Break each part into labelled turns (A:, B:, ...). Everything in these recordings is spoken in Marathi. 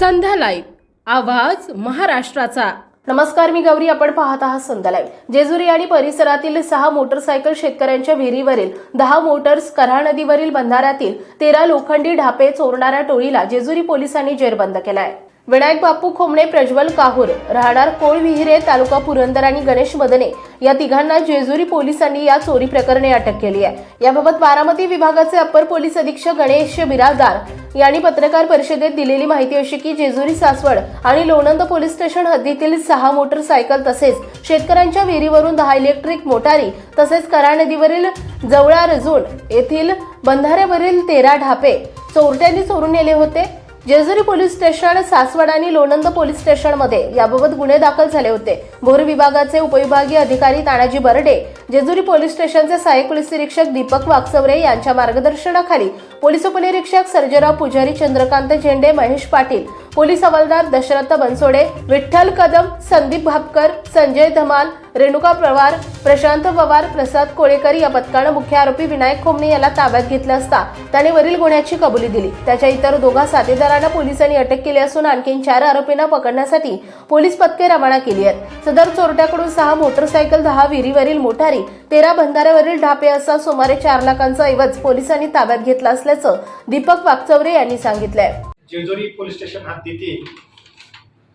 A: संध्या लाईव्ह आवाज महाराष्ट्राचा. नमस्कार मी गौरी. आपण पाहत आहात संध्या लाईव्ह जेजुरी आणि परिसरातील सहा मोटरसायकल शेतकऱ्यांच्या विहिरीवरील दहा मोटर्स कऱ्हा नदीवरील बंधाऱ्यातील तेरा लोखंडी ढापे चोरणाऱ्या टोळीला जेजुरी पोलिसांनी जेरबंद केलाय. विनायक बापू खोमणे प्रज्वल काहूर राहणार कोळविहिरे तालुका पुरंदर आणि गणेश मदने या तिघांना जेजुरी पोलिसांनी या चोरी प्रकरणी अटक केली आहे. याबाबत बारामती विभागाचे अप्पर पोलीस अधीक्षक गणेश बिराजदार यांनी पत्रकार परिषदेत दिलेली माहिती अशी की जेजुरी सासवड आणि लोणंद पोलीस स्टेशन हद्दीतील सहा मोटरसायकल तसेच शेतकऱ्यांच्या विहिरीवरून दहा इलेक्ट्रिक मोटारी तसेच करा नदीवरील जवळा रजून येथील बंधाऱ्यावरील तेरा ढापे चोरट्यांनी चोरून नेले होते. जेजुरी पोलीस स्टेशन सासवड आणि लोणंद पोलीस स्टेशनमध्ये याबाबत गुन्हे दाखल झाले होते. भोर विभागाचे उपविभागीय अधिकारी तानाजी बर्डे जेजुरी पोलीस स्टेशनचे सहाय्यक पोलीस निरीक्षक दीपक वाकचवरे यांच्या मार्गदर्शनाखाली पोलीस उपनिरीक्षक सर्जेराव पुजारी चंद्रकांत झेंडे महेश पाटील पोलीस हवालदार दशरथ बनसोडे विठ्ठल कदम संदीप भापकर संजय धमाल रेणुका पवार प्रशांत पवार प्रसाद कोळेकर या पथकानं मुख्य आरोपी विनायक खोमणे याला ताब्यात घेतलं असता त्याने वरील गुन्ह्याची कबुली दिली. त्याच्या इतर दोघा साथीदारांना पोलिसांनी अटक केली असून आणखी चार आरोपींना पकडण्यासाठी पोलीस पथके रवाना केली आहेत. सदर चोरट्याकडून सहा मोटरसायकल दहा विहिरीवरील मोटारी तेरा बंधाऱ्यावरील ढापे असा सुमारे चार लाखांचा ऐवज पोलिसांनी ताब्यात घेतला असल्याचं दीपक वाकचौरे यांनी सांगितलंय.
B: जेजुरी पोलीस स्टेशन हद्दीतील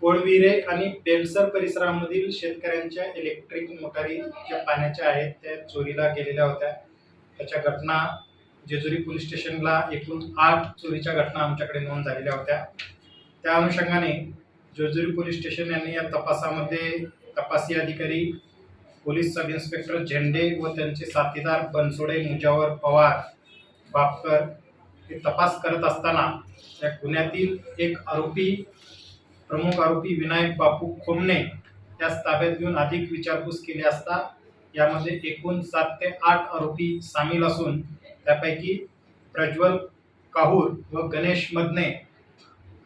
B: कोळविरे आणि बेलसर परिसरामधील शेतकऱ्यांच्या इलेक्ट्रिक मोटारी ज्या पाण्याच्या आहेत त्या चोरीला गेलेल्या होत्या. त्याच्या घटना जेजुरी पोलीस स्टेशनला एकूण आठ चोरीच्या घटना आमच्याकडे नोंद झालेल्या होत्या. त्या अनुषंगाने जेजुरी पोलीस स्टेशन यांनी या तपासामध्ये तपासी अधिकारी पोलीस सब इन्स्पेक्टर झेंडे व त्यांचे साथीदार बनसोडे मुजावर पवार बापकर ते तपास करत असताना या गुन्ह्यातील एक आरोपी प्रमुख आरोपी विनायक बापू खोमने त्यास ताब्यात घेऊन अधिक विचारपूस केली असता यामध्ये एकूण सात ते आठ आरोपी सामील असून त्यापैकी प्रज्वल काहूर व गणेश मदने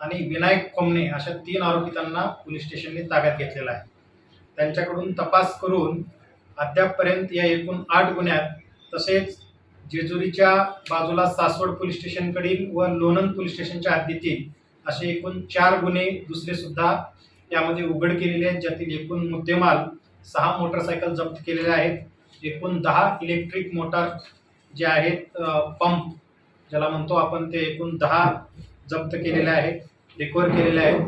B: आणि विनायक खोमने अशा तीन आरोपी त्यांना पोलीस स्टेशनने ताब्यात घेतलेला आहे. त्यांच्याकडून तपास करून अद्यापपर्यंत या एकूण आठ गुन्ह्यात तसेच जेजुरीच्या बाजूला सासवड पोलीस स्टेशनकडील व लोणंद पोलीस स्टेशनच्या हद्दीतील असे एकूण चार गुन्हे दुसरे सुद्धा यामध्ये उघड केलेले आहेत ज्यातील एकूण मुद्देमाल सहा मोटरसायकल जप्त केलेले आहेत. एकूण दहा इलेक्ट्रिक मोटार जे आहेत पंप ज्याला म्हणतो आपण ते एकूण दहा जप्त केलेले आहेत रिकवर केलेले आहेत.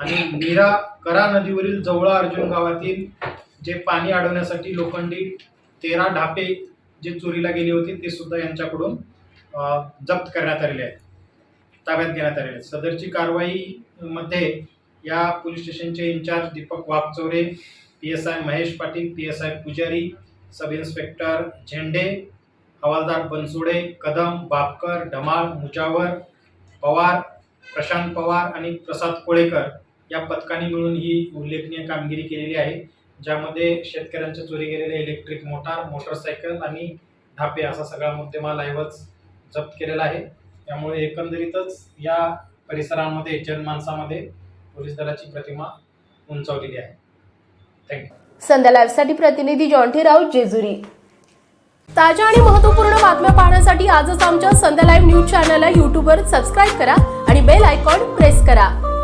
B: आणि निरा करा नदीवरील जवळा अर्जुन गावातील जे पाणी अडवण्यासाठी लोखंडी तेरा ढापे जे चोरीला गेली होती ते सुद्धा यांच्याकडून जप्त करण्यात आलेले आहेत. ताब्यात घेण्यात आलेले आहेत. सदरची कारवाईमध्ये या पोलीस स्टेशनचे incharge Deepak Waghchaure P S I Mahesh Patil P S I Pujari sub inspector झेंडे हवालदार बनसोडे कदम बापकर ढमाळ मुजावर पवार प्रशांत पवार आणि प्रसाद कोळेकर या पथकाने मिळून ही उल्लेखनीय कामगिरी केलेली आहे. ज्यामध्ये शेतकऱ्यांच्या चोरी गेलेले इलेक्ट्रिक मोटार मोटरसायकल आणि ढापे असा सगळा मुद्देमाल ऐवज जप्त केलेला आहे. त्यामुळे एकंदरीतच या परिसरांमध्ये जनमानसामध्ये पोलीस दलाची प्रतिमा उंचावलेली आहे. थँक्यू
A: संध्या लाईव्हसाठी प्रतिनिधी जॉन्टी राऊत जेजुरी. ताज्या आणि महत्त्वपूर्ण बातम्या पाहण्यासाठी आजच आमच्या संध्या लाईव्ह न्यूज चॅनलला यूट्यूबवर सबस्क्राईब करा आणि बेल आयकॉन प्रेस करा.